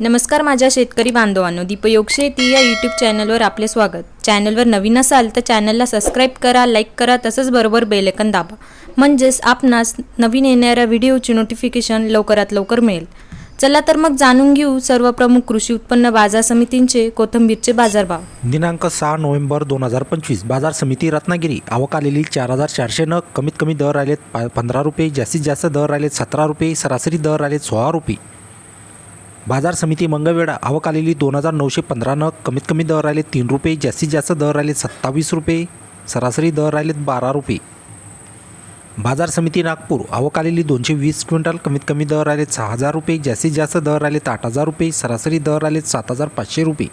नमस्कार माझ्या शेतकरी बांधवांनो दीपयोग शेती या यूट्यूब चॅनलवर आपले स्वागत. चॅनलवर नवीन असाल तर चॅनलला सबस्क्राईब करा लाईक करा तसंच बरोबर बेलेकन दाबा. म्हणजेच आपणास नवीन येणाऱ्या व्हिडिओची नोटिफिकेशन लवकरात लवकर मिळेल. चला तर मग जाणून घेऊ सर्व प्रमुख कृषी उत्पन्न बाजार समितींचे कोथंबीरचे बाजारभाव. दिनांक सहा नोव्हेंबर दोन हजार पंचवीस बाजार समिती रत्नागिरी. आवक आलेली चार हजार चारशे न कमीत कमी दर आलेत पा पंधरा रुपये जास्तीत जास्त दर आलेत सतरा रुपये सरासरी दर आलेत सोळा रुपये. बाजार समिती मंगळवेढा आवक आलेली दोन हजार नऊशे पंधरा नग कमीत कमी दर राहिले तीन रुपये जास्तीत जास्त दर राहिले सत्तावीस रुपये सरासरी दर राहिलेत बारा रुपये. बाजार समिती नागपूर आवक आलेली दोनशे वीस क्विंटल कमीत कमी दर आले सहा हजार रुपये जास्तीत जास्त दर आलेत आठ हजार रुपये सरासरी दर आले सात हजार पाचशे रुपये.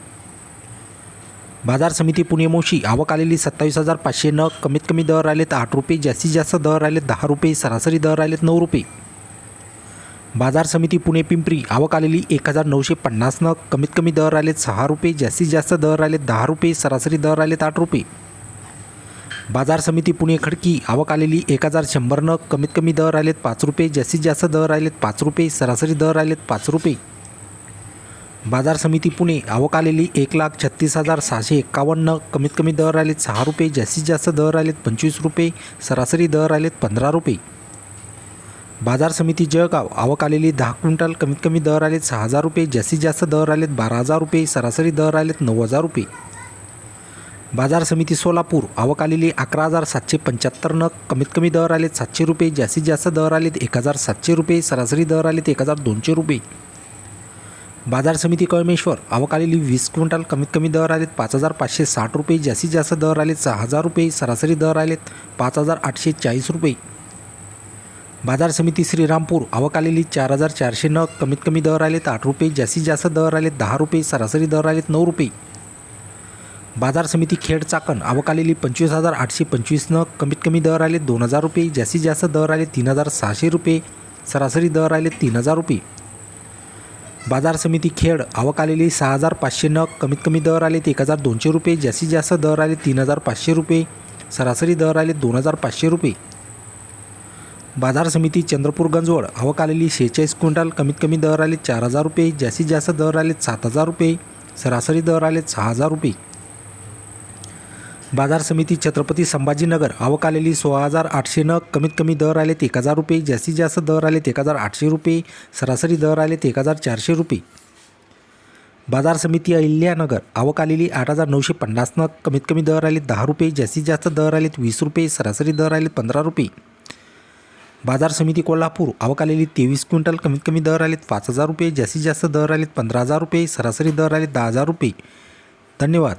बाजार समिती पुणे मोशी आवक आलेली सत्तावीस हजार पाचशे नग कमीत कमी दर आलेत आठ रुपये जास्तीत जास्त दर आलेत दहा रुपये सरासरी दर आलेत नऊ रुपये. बाजार समिती पुणे पिंपरी आवक आलेली एक हजार नऊशे पन्नास नग कमीत कमी दर आलेत सहा रुपये जास्तीत जास्त दर आलेत दहा रुपये सरासरी दर आलेत आठ रुपये. बाजार समिती पुणे खडकी आवक आलेली एक हजार शंभर नग कमीत कमी दर आलेत पाच रुपये जास्तीत जास्त दर आलेत पाच रुपये सरासरी दर आलेत पाच रुपये. बाजार समिती पुणे आवक आलेली एक लाख छत्तीस हजार सहाशे एक्कावन्न नग कमीत कमी दर आलेत सहा रुपये जास्तीत जास्त दर आलेत पंचवीस रुपये सरासरी दर आलेत पंधरा रुपये. बाजार समिती जळगाव आवक आलेली दहा क्विंटल कमीत कमी दर आलेत सहा हजार रुपये जास्तीत जास्त दर आलेत बारा हजार रुपये सरासरी दर आलेत नऊ हजार रुपये. बाजार समिती सोलापूर आवक आलेली अकरा हजार सातशे पंच्याहत्तर नग कमीत कमी दर आलेत सातशे रुपये जास्तीत जास्त दर आलेत एक हजार सातशे रुपये सरासरी दर आलेत एक हजार दोनशे रुपये. बाजार समिती कळमेश्वर आवक आलेली वीस क्विंटल कमीत कमी दर आलेत पाच हजार पाचशे साठ रुपये जास्तीत जास्त दर आलेत सहा हजार रुपये सरासरी दर आलेत पाच हजार आठशे चाळीस रुपये. बाजार समिती श्रीरामपूर आवक आलेली चार हजार चारशे नग कमीत कमी दर आलेत आठ रुपये जास्तीत जास्त दर आलेत दहा रुपये सरासरी दर आलेत नऊ रुपये. बाजार समिती खेड चाकण आवक आलेली पंचवीस हजार आठशे पंचवीस नग कमीत कमी दर आले दोन हजार रुपये जास्तीत जास्त दर आले तीन हजार सहाशे रुपये सरासरी दर आले तीन हजार रुपये. बाजार समिती खेड आवक आलेली सहा हजार पाचशे नग कमीत कमी दर आले एक हजार दोनशे रुपये जास्तीत जास्त दर आले तीन हजार पाचशे रुपये सरासरी दर आले दोन हजार पाचशे रुपये. बाजार समिती चंद्रपूर गंजवड आवक आलेली शेहेचाळीस क्विंटल कमीत कमी दर आले चार हजार रुपये जास्तीत जास्त दर आले सात हजार रुपये सरासरी दर आले सहा हजार रुपये. बाजार समिती छत्रपती संभाजीनगर आवक आलेली सोळा हजार आठशे नग कमीत कमी दर आलेत एक हजार रुपये जास्तीत जास्त दर आलेत एक हजार आठशे रुपये सरासरी दर आलेत एक हजार चारशे रुपये. बाजार समिती अहिल्यानगर आवक आलेली आठ हजार नऊशे पन्नास नग कमीत कमी दर आलेत दहा रुपये जास्तीत जास्त दर आलेत वीस रुपये सरासरी दर आलेत पंधरा रुपये. बाजार समिती कोल्हापूर आवक आलेली तेवीस क्विंटल कमीत कमी दर आलेत पाच हजार रुपये जास्तीत जास्त दर आलेत पंधरा हजार रुपये सरासरी दर आलेत दहा हजार रुपये. धन्यवाद.